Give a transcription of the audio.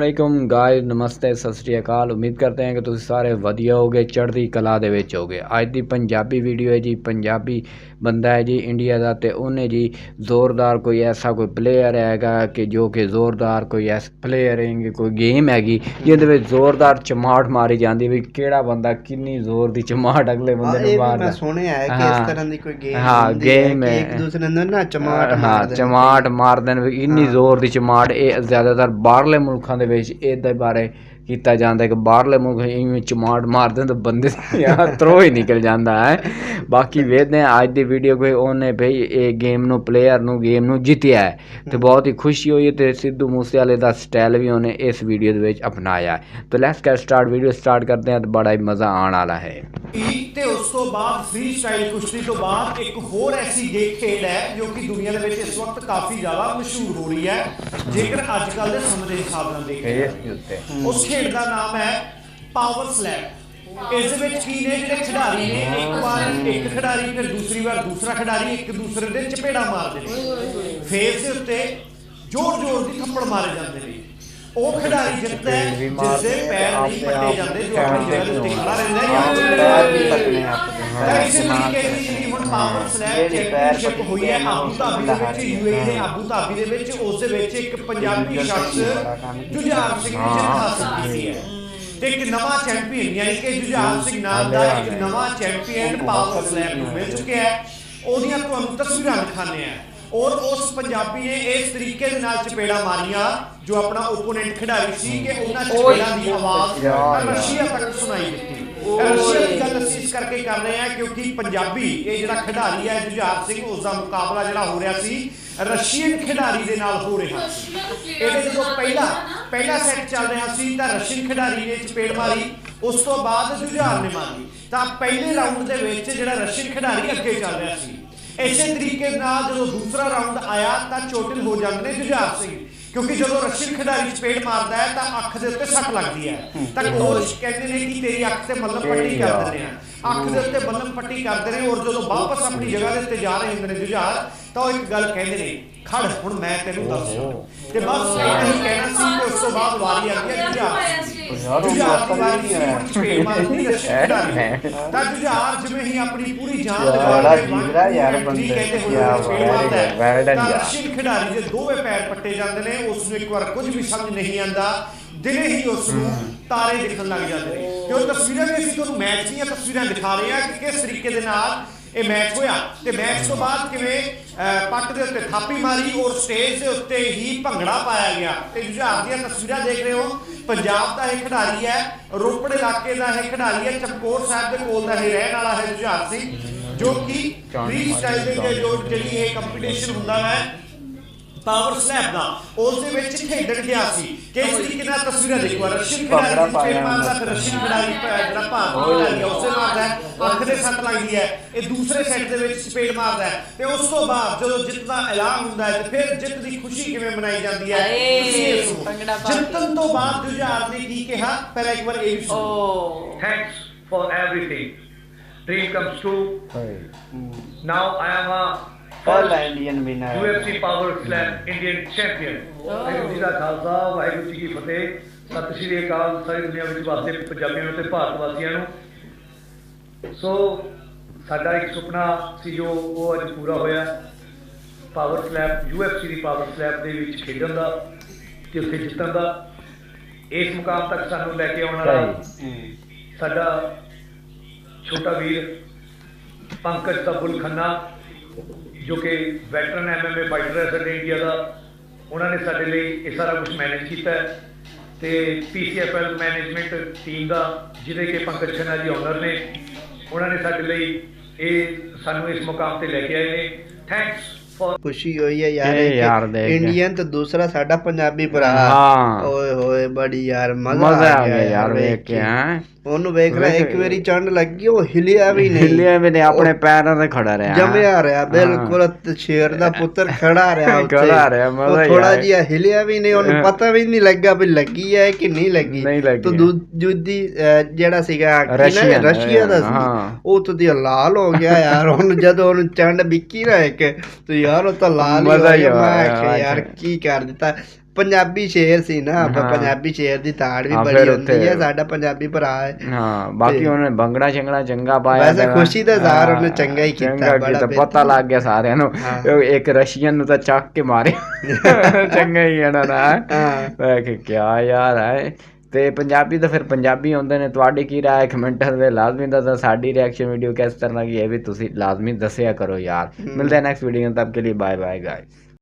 ਅਸਲਾਮੁਅਲੈਕੁਮ guys ਨਮਸਤੇ ਸਤਿ ਸ੍ਰੀ ਅਕਾਲ ਉਮੀਦ ਕਰਦੇ ਹਾਂ ਕਿ ਤੁਸੀਂ ਸਾਰੇ ਵਧੀਆ ਹੋਗੇ ਚੜ੍ਹਦੀ ਕਲਾ ਦੇ ਵਿੱਚ ਹੋਗੇ ਅੱਜ ਦੀ ਪੰਜਾਬੀ ਵੀਡੀਓ ਹੈ ਜੀ ਪੰਜਾਬੀ ਬੰਦਾ ਹੈ ਜੀ ਇੰਡੀਆ ਦਾ ਤੇ ਉਹਨੇ ਜੀ ਜ਼ੋਰਦਾਰ ਕੋਈ ਐਸਾ ਕੋਈ ਪਲੇਅਰ ਹੈਗਾ ਕਿ ਜੋ ਕਿ ਜ਼ੋਰਦਾਰ ਕੋਈ ਐਸ ਪਲੇਅਰ ਹੈਗੇ ਕੋਈ ਗੇਮ ਹੈਗੀ ਜਿਹਦੇ ਵਿੱਚ ਜ਼ੋਰਦਾਰ ਚਮਾਟ ਮਾਰੀ ਜਾਂਦੀ ਵੀ ਕਿਹੜਾ ਬੰਦਾ ਕਿੰਨੀ ਜ਼ੋਰ ਦੀ ਚਮਾਟ ਅਗਲੇ ਹਾਂ, ਬੰਦੇ ਨੂੰ ਮਾਰਦਾ ਮੈਂ ਸੁਣਿਆ ਹੈ ਕਿ ਹਾਂ। ਇਸ ਤਰ੍ਹਾਂ ਦੀ ਕੋਈ ਗੇਮ ਹਾਂ, ਹੁੰਦੀ ਹੈ ਹੈ। ਇੱਕ ਦੂਸਰੇ ਨੂੰ ਨਾ ਚਮਾਟ ਹਾਂ ਮਾਰਦੇ ਨੇ। ਚਮਾਟ ਮਾਰਦੇ ਨੇ ਇੰਨੀ ਹਾਂ। ਜ਼ੋਰ ਦੀ ਚਮਾਟ ਇਹ ਜ਼ਿਆਦਾਤਰ ਬਾਹਰਲੇ ਮੁਲਕਾਂ ਦੇ ਵਿੱਚ ਇਹਦੇ ਬਾਰੇ ਕੀਤਾ ਜਾਂਦਾ ਹੈ ਕਿ ਬਾਹਰਲੇ ਮੁਲਕ ਇਵੇਂ ਚਮਾਟ ਮਾਰਦੇ ਤਾਂ ਬੰਦੇ ਯਾਰ ਤਰੋ ਹੀ ਨਿਕਲ ਜਾਂਦਾ ਹੈ। ਬਾਕੀ ਵੇਖਦੇ ਹਾਂ ਅੱਜ ਦੀ ਵੀਡੀਓ ਕੋਈ ਉਹਨੇ ਭਈ ਇਹ ਗੇਮ ਨੂੰ ਪਲੇਅਰ ਨੂੰ ਗੇਮ ਨੂੰ ਜਿੱਤਿਆ ਹੈ ਤੇ ਬਹੁਤ ਹੀ ਖੁਸ਼ੀ ਹੋਈ ਤੇ ਸਿੱਧੂ ਮੂਸੇਵਾਲੇ ਦਾ ਸਟਾਈਲ ਵੀ ਉਹਨੇ ਇਸ ਵੀਡੀਓ ਦੇ ਵਿੱਚ ਅਪਣਾਇਆ ਹੈ। ਤਾਂ let's get start video start ਕਰਦੇ ਹਾਂ ਤੇ ਬੜਾ ਹੀ ਮਜ਼ਾ ਆਉਣ ਵਾਲਾ ਹੈ। ਤੇ ਉਸ ਤੋਂ ਬਾਅਦ ਫ੍ਰੀ ਸਟਾਈਲ ਕੁਸ਼ਤੀ ਤੋਂ ਬਾਅਦ ਇੱਕ ਹੋਰ ਐਸੀ ਗੇ ਖੇਡ ਹੈ ਜੋ ਕਿ ਦੁਨੀਆ ਦੇ ਵਿੱਚ ਇਸ ਵਕਤ ਕਾਫੀ ਜ਼ਿਆਦਾ ਮਸ਼ਹੂਰ ਹੋ ਰਹੀ ਹੈ। ਜੇਕਰ ਅੱਜ ਕੱਲ ਦੇ ਸਮੇਂ ਦੇ ਹਿਸਾਬ ਨਾਲ ਦੇਖੀਏ ਉਸ ਖੇਡ ਦਾ ਨਾਮ ਹੈ ਪਾਵਰ ਸਲੈਮ ਇਸ ਦੇ ਵਿੱਚ ਕੀ ਨੇ ਜਿਹੜੇ ਖਿਡਾਰੀ ਨੇ? ਇੱਕ ਵਾਰ ਇੱਕ ਖਿਡਾਰੀ ਫਿਰ ਦੂਸਰੀ ਵਾਰ ਦੂਸਰਾ ਖਿਡਾਰੀ ਇੱਕ ਦੂਸਰੇ ਦੇ ਚਪੇੜਾ ਮਾਰਦੇ ਨੇ। ਫੇਸ ਦੇ ਉੱਤੇ ਜ਼ੋਰ ਜ਼ੋਰ ਦੀ ਥੱਪੜ ਮਾਰੇ ਜਾਂਦੇ ਨੇ। ਉਹ ਖਿਡਾਰੀ ਜਿੱਤਦਾ ਹੈ ਜਿਸ ਦੇ ਪੈਰ ਨਹੀਂ ਪੱਟੇ ਜਾਂਦੇ ਜੋ ਆਪਣੀ ਜਗ੍ਹਾ ਦੇ ਉੱਤੇ ਖੜਾ ਰਹਿੰਦਾ ਹੈ। ਜਾਂ ਤਾਂ ਇਸੇ ਤਰੀਕੇ ਦੀ ਪਾਵਰ ਸਲੈਮ ਚੈਂਪੀਅਨਸ਼ਿਪ ਹੋਈ ਹੈ ਆਬੂ ਧਾਬੀ ਦੇ ਵਿੱਚ ਯੂਏਈ ਦੇ ਆਬੂ ਧਾਬੀ ਦੇ ਵਿੱਚ ਉਸ ਦੇ ਵਿੱਚ ਇੱਕ ਪੰਜਾਬੀ ਸ਼ਖਸ ਜੁਝਾਰ ਸਿੰਘ ਨੇ ਹਾਸਲ ਕੀਤੀ ਹੈ। ਤੇ ਇੱਕ ਨਵਾਂ ਚੈਂਪੀਅਨ ਯਾਨੀ ਕਿ ਜੁਝਾਰ ਸਿੰਘ ਨਾਮ ਦਾ ਇੱਕ ਨਵਾਂ ਚੈਂਪੀਅਨ ਪਾਵਰ ਸਲੈਮ ਨੂੰ ਮਿਲ ਚੁੱਕਿਆ ਹੈ। ਉਹਦੀਆਂ ਤੁਹਾਨੂੰ ਤਸਵੀਰਾਂ ਦਿਖਾਣੇ ਆ ਔਰ ਉਸ ਪੰਜਾਬੀ ਨੇ ਇਸ ਤਰੀਕੇ ਦੇ ਨਾਲ ਚਪੇੜਾ ਮਾਰੀਆਂ ਜੋ ਆਪਣਾ ਓਪੋਨੈਂਟ ਖਿਡਾਰੀ ਸੀ ਕਿ ਉਹਨਾਂ ਚਪੇੜਾਂ ਦੀ ਆਵਾਜ਼ ਰਸ਼ੀਆ ਤੱਕ ਸੁਣਾਈ ਦਿੱਤੀ। ਰਸ਼ੀਆ ਦੀ ਗੱਲ ਅਸੀਂ ਇਸ ਕਰਕੇ ਕਰ ਰਹੇ ਹਾਂ ਕਿਉਂਕਿ ਪੰਜਾਬੀ ਇਹ ਜਿਹੜਾ ਖਿਡਾਰੀ ਹੈ ਜੁਝਾਰ ਸਿੰਘ ਉਸ ਦਾ ਮੁਕਾਬਲਾ ਜਿਹੜਾ ਹੋ ਰਿਹਾ ਸੀ ਰਸ਼ੀਅਨ ਖਿਡਾਰੀ ਦੇ ਨਾਲ ਹੋ ਰਿਹਾ ਸੀ। ਇਹਦੇ ਜਦੋਂ ਪਹਿਲਾ ਪਹਿਲਾ ਸੈੱਟ ਚੱਲ ਰਿਹਾ ਸੀ ਤਾਂ ਰਸ਼ੀਅਨ ਖਿਡਾਰੀ ਨੇ ਚਪੇੜ ਮਾਰੀ ਉਸ ਤੋਂ ਬਾਅਦ ਜੁਝਾਰ ਨੇ ਮਾਰੀ ਤਾਂ ਪਹਿਲੇ ਰਾਊਂਡ ਦੇ ਵਿੱਚ ਜਿਹੜਾ ਰਸ਼ੀਅਨ ਖਿਡਾਰੀ ਅੱਗੇ ਚੱਲ ਰਿਹਾ ਸੀ। ਇਸੇ ਤਰੀਕੇ ਨਾਲ ਜਦੋਂ ਦੂਸਰਾ ਰਾਊਂਡ ਆਇਆ ਤਾਂ ਚੋਟਿਲ ਹੋ ਜਾਂਦੇ ਨੇ ਜੁਝਾਰ ਸਿੰਘ। ਕਿਉਂਕਿ ਜਦੋਂ ਰਸ਼ੀਅਨ ਖਿਡਾਰੀ ਚਪੇੜ ਮਾਰਦਾ ਹੈ ਤਾਂ ਅੱਖ ਦੇ ਉੱਤੇ ਸੱਟ ਲੱਗਦੀ ਹੈ। ਤਾਂ ਕੋਚ ਕਹਿੰਦੇ ਨੇ ਕਿ ਤੇਰੀ ਅੱਖ ਤੇ ਮੱਲਮ ਪੱਟੀ ਕਰ ਦਿੰਦੇ ਆ। ਅੱਖ ਦੇ ਉੱਤੇ ਮੱਲਮ ਪੱਟੀ ਕਰਦੇ ਨੇ ਔਰ ਜਦੋਂ ਵਾਪਸ ਆਪਣੀ ਜਗ੍ਹਾ ਦੇ ਉੱਤੇ ਜਾ ਰਹੇ ਹੁੰਦੇ ਨੇ ਜੁਝਾਰ ਤਾਂ ਉਹ ਇੱਕ ਗੱਲ ਕਹਿੰਦੇ ਨੇ ਖੜ ਹੁਣ ਮੈਂ ਤੈਨੂੰ ਦੱਸਦਾ ਤੇ ਬਸ ਇਹ ਕਹਿਣਾ ਸੀ ਤੇ ਉਸ ਤੋਂ ਬਾਅਦ ਵਾਰੀ ਆ ਗਈ ਜੁਝਾਰ। ਜਿਵੇਂ ਹੀ ਆਪਣੀ ਪੂਰੀ ਜਾਨ ਲਗਾ ਕੇ ਰਿਹਾ ਯਾਰ ਬੰਦੇ। ਰਸ਼ੀਅਨ ਖਿਡਾਰੀ ਦੇ ਦੋਵੇਂ ਪੈਰ ਪੱਟੇ ਜਾਂਦੇ ਨੇ ਉਸ ਨੂੰ ਇੱਕ ਵਾਰ ਕੁਝ ਵੀ ਸਮਝ ਨਹੀਂ ਆਂਦਾ ਦਿਨੇ ਹੀ ਉਸ ਨੂੰ ਤਾਰੇ ਦਿਖਣ ਲੱਗ ਜਾਂਦੇ ਨੇ। ਤੇ ਉਹ ਤਸਵੀਰਾਂ ਵੀ ਅਸੀਂ ਤੁਹਾਨੂੰ ਮੈਚ ਦੀਆਂ ਤਸਵੀਰਾਂ ਦਿਖਾ ਰਹੇ ਹਾਂ ਕਿ ਕਿਸ ਤਰੀਕੇ ਦੇ ਨਾਲ ਇਹ ਮੈਚ ਹੋਇਆ। ਤੇ ਮੈਚ ਤੋਂ ਬਾਅਦ ਕਿਵੇਂ ਪੱਟ ਦੇ ਉੱਤੇ ਥਾਪੀ ਮਾਰੀ ਔਰ ਸਟੇਜ ਦੇ ਉੱਤੇ ਹੀ ਭੰਗੜਾ ਪਾਇਆ ਗਿਆ। ਤੇ ਜੁਝਾਰ ਦੀਆਂ ਤਸਵੀਰਾਂ ਦੇਖ ਰਹੇ ਹੋ। ਪੰਜਾਬ ਦਾ ਇਹ ਖਿਡਾਰੀ ਹੈ ਰੋਪੜ ਇਲਾਕੇ ਦਾ ਇਹ ਖਿਡਾਰੀ ਹੈ ਚਮਕੌਰ ਸਾਹਿਬ ਦੇ ਕੋਲ ਦਾ ਇਹ ਰਹਿਣ ਵਾਲਾ ਹੈ ਜੁਝਾਰ ਸਿੰਘ ਜੋ ਕਿ ਫ੍ਰੀ ਸਟਾਈਲਿੰਗ ਦੇ ਜੋ ਜਿਹੜੀ ਇਹ ਕੰਪੀਟੀਸ਼ਨ ਹੁੰਦਾ ਹੈ ਪਾਵਰ ਸਲੈਪ ਦਾ। ਉਸ ਦੇ ਵਿੱਚ ਖੇਡਣ ਗਿਆ ਸੀ। ਕਿਸ ਤਰੀਕੇ ਨਾਲ ਤਸਵੀਰਾਂ ਦੇਖੋ ਰਸ਼ੀਅਨ ਖਿਡਾਰੀ ਦੀ ਚਪੇੜ ਮਾਰਦਾ ਫਿਰ ਰਸ਼ੀਅਨ ਖਿਡਾਰੀ ਜਿਹੜਾ ਭਾਰਤੀ ਖਿਡਾਰੀ ਹੈ ਉਸੇ ਮਾਰਦਾ ਹੈ ਅੱਖ ਦੇ ਸੱਟ ਲੱਗਦੀ ਹੈ। ਇਹ ਦੂਸਰੇ ਸੈੱਟ ਦੇ ਵਿੱਚ ਚਪੇੜ ਮਾਰਦਾ ਹੈ। ਤੇ ਉਸ ਤੋਂ ਬਾਅਦ ਜਦੋਂ ਜਿੱਤ ਦਾ ਐਲਾਨ ਹੁੰਦਾ ਹੈ ਤੇ ਫਿਰ ਜਿੱਤ ਦੀ ਖੁਸ਼ੀ ਕਿਵੇਂ ਮਨਾਈ ਜਾਂਦੀ ਹੈ? ਤੁਸੀਂ ਇਹ ਸੁਣੋ। ਜਿੱਤਣ ਤੋਂ ਬਾਅਦ ਜੁਝਾਰ ਨੇ ਕੀ ਕਿਹਾ? ਪਹਿਲਾਂ ਇੱਕ ਵਾਰ ਇਹ ਵੀ ਸੁਣੋ। Oh. Thanks for everything. Dream comes true. Now I am a ਫਲ first Indian winner UFC Power Slam Indian Champion. Waheguru ji ਦਾ ਖਾਲਸਾ ਵਾਹਿਗੁਰੂ ਜੀ ਕੀ ਫਤਿਹ। ਸਤਿ ਸ਼੍ਰੀ ਅਕਾਲ ਸਾਰੀ ਦੁਨੀਆ ਵਿੱਚ ਵਾਸਤੇ ਪੰਜਾਬੀਆਂ ਨੂੰ ਤੇ ਭਾਰਤ ਵਾਸੀਆਂ ਨੂੰ। ਸੋ ਸਾਡਾ ਇੱਕ ਸੁਪਨਾ ਸੀ ਜੋ ਉਹ ਅੱਜ ਪੂਰਾ ਹੋਇਆ। ਪਾਵਰ ਸਲੈਮ UFC ਦੀ ਪਾਵਰ ਸਲੈਮ ਦੇ ਵਿੱਚ ਖੇਡਣ ਦਾ ਤੇ ਉੱਥੇ ਜਿੱਤਣ ਦਾ। ਇਸ ਮੁਕਾਮ ਤੱਕ ਸਾਨੂੰ ਲੈ ਕੇ ਆਉਣ ਵਾਲਾ ਸਾਡਾ ਛੋਟਾ ਵੀਰ ਪੰਕਜ ਤਬੁਲ ਖੰਨਾ। ਜੋ ਕਿ ਵੈਟਰਨ ਐਮਐਮਏ ਫਾਈਟਰ ਹੈ ਸਾਡੇ ਇੰਡੀਆ ਦਾ, ਉਹਨਾਂ ਨੇ ਸਾਡੇ ਲਈ ਇਹ ਸਾਰਾ ਕੁਝ ਮੈਨੇਜ ਕੀਤਾ ਹੈ ਤੇ ਪੀਸੀਐਫਐਲ ਮੈਨੇਜਮੈਂਟ ਟੀਮ ਦਾ, ਜਿਹਦੇ ਕਿ ਪੰਕਜ ਖੰਨਾ ਜੀ ਓਨਰ ਨੇ, ਉਹਨਾਂ ਨੇ ਸਾਡੇ ਲਈ ਇਹ ਸਾਨੂੰ ਇਸ ਮੁਕਾਮ ਤੇ ਲੈ ਕੇ ਆਏ ਨੇ। ਥੈਂਕਸ ਖੁਸ਼ੀ ਹੋਈ ਹੈ ਯਾਰ ਇੱਕ। ਇੰਡੀਅਨ ਤੇ ਦੂਸਰਾ ਸਾਡਾ ਪੰਜਾਬੀ ਭਰਾ। ਓਏ ਹੋਏ ਬੜੀ ਯਾਰ ਮਜ਼ਾ ਆ ਗਿਆ ਯਾਰ ਵੇਖ ਕੇ ਹੈਂ ਉਹਨੂੰ ਵੇਖ ਵੇਖ- ਇੱਕ ਵਾਰੀ ਚੰਡ ਲੱਗੀ ਉਹ ਹਿਲਿਆ ਵੀ ਨਹੀਂ ਹਿੱਲਿਆ ਵੀ ਨੇ ਆਪਣੇ ਪੈਰਾਂ ਤੇ ਖੜਾ ਰਿਹਾ ਜੰਮਿਆ ਰਿਹਾ ਬਿਲਕੁਲ ਸ਼ੇਰ ਦਾ ਪੁੱਤਰ ਖੜਾ ਰਿਹਾ ਉੱਥੇ ਖੜਾ ਰਿਹਾ, ਮਜ਼ਾ ਹੀ ਥੋੜਾ। ਜਿਹਾ ਹਿਲਿਆ ਵੀ ਨਹੀਂ ਉਹਨੂੰ। ਪਤਾ ਵੀ ਨਹੀਂ ਲੱਗਾ ਵੀ ਲੱਗੀ ਹੈ ਕਿ ਨਹੀਂ ਲੱਗੀ ਨਹੀਂ ਤੋ। ਦੂਜੀ ਜਿਹੜਾ ਸੀਗਾ ਰਸ਼ੀਆ ਦਾ ਸੀ। ਉਹ ਤਾਂ ਦੀ ਲਾਲ ਹੋ ਗਿਆ ਯਾਰ ਹੁਣ ਜਦੋਂ ਉਹਨੂੰ ਚੰਡ ਬਿੱਕੀ ਨਾ ਇੱਕ ਤੇ ਯਾਰ ਉਹ ਤਾਂ ਲਾਲ ਹੀ ਮਜ਼ਾ ਹੋ ਹੀ ਆਇਆ। ਯਾਰ ਕੀ ਕਰ ਦਿੱਤਾ ਪੰਜਾਬੀ ਸ਼ੇਰ ਸੀ ਨਾ ਆਪਾਂ ਹਾਂ। ਪੰਜਾਬੀ ਸ਼ੇਰ ਦੀ ਤਾੜ ਵੀ ਹਾਂ, ਬੜੀ ਹੁੰਦੀ ਹੈ ਸਾਡਾ ਪੰਜਾਬੀ ਭਰਾ ਹੈ ਹਾਂ ਬਾਕੀ ਉਹਨੇ ਬੰਗੜਾ ਚੰਗੜਾ ਚੰਗਾ ਪਾਇਆ ਵੈਸੇ। ਖੁਸ਼ੀ ਦਾ ਇਜ਼ਹਾਰ ਉਹਨੇ ਹਾਂ, ਚੰਗਾ ਹੀ ਕੀਤਾ, ਬੜਾ ਪਤਾ ਲੱਗ ਗਿਆ ਸਾਰਿਆਂ ਨੂੰ ਹਾਂ। ਇੱਕ ਰਸ਼ੀਅਨ ਨੂੰ ਤਾਂ ਚੱਕ ਕੇ ਮਾਰਿਆ ਚੰਗਾ ਹੀ ਇਹਨਾਂ ਦਾ ਹਾਂ। ਮੈਂ ਕਿ ਕਿਆ ਯਾਰ ਹੈ ਤੇ ਪੰਜਾਬੀ ਤਾਂ ਫਿਰ ਪੰਜਾਬੀ ਹੁੰਦੇ ਨੇ। ਤੁਹਾਡੀ ਕੀ ਰਾਏ ਕਮੈਂਟਾਂ ਦੇ ਲਾਜ਼ਮੀ ਦੱਸੋ ਸਾਡੀ ਰਿਐਕਸ਼ਨ ਵੀਡੀਓ ਕਿਸ ਤਰ੍ਹਾਂ ਦੀ ਹੈ ਵੀ ਤੁਸੀਂ ਲਾਜ਼ਮੀ ਦੱਸਿਆ ਕਰੋ ਯਾਰ। ਮਿਲਦੇ ਨੈਕਸਟ ਵੀਡੀਓ ਤੱਕ ਕੇ ਲਈ ਬਾਏ ਬਾਏ ਗਾਇਸ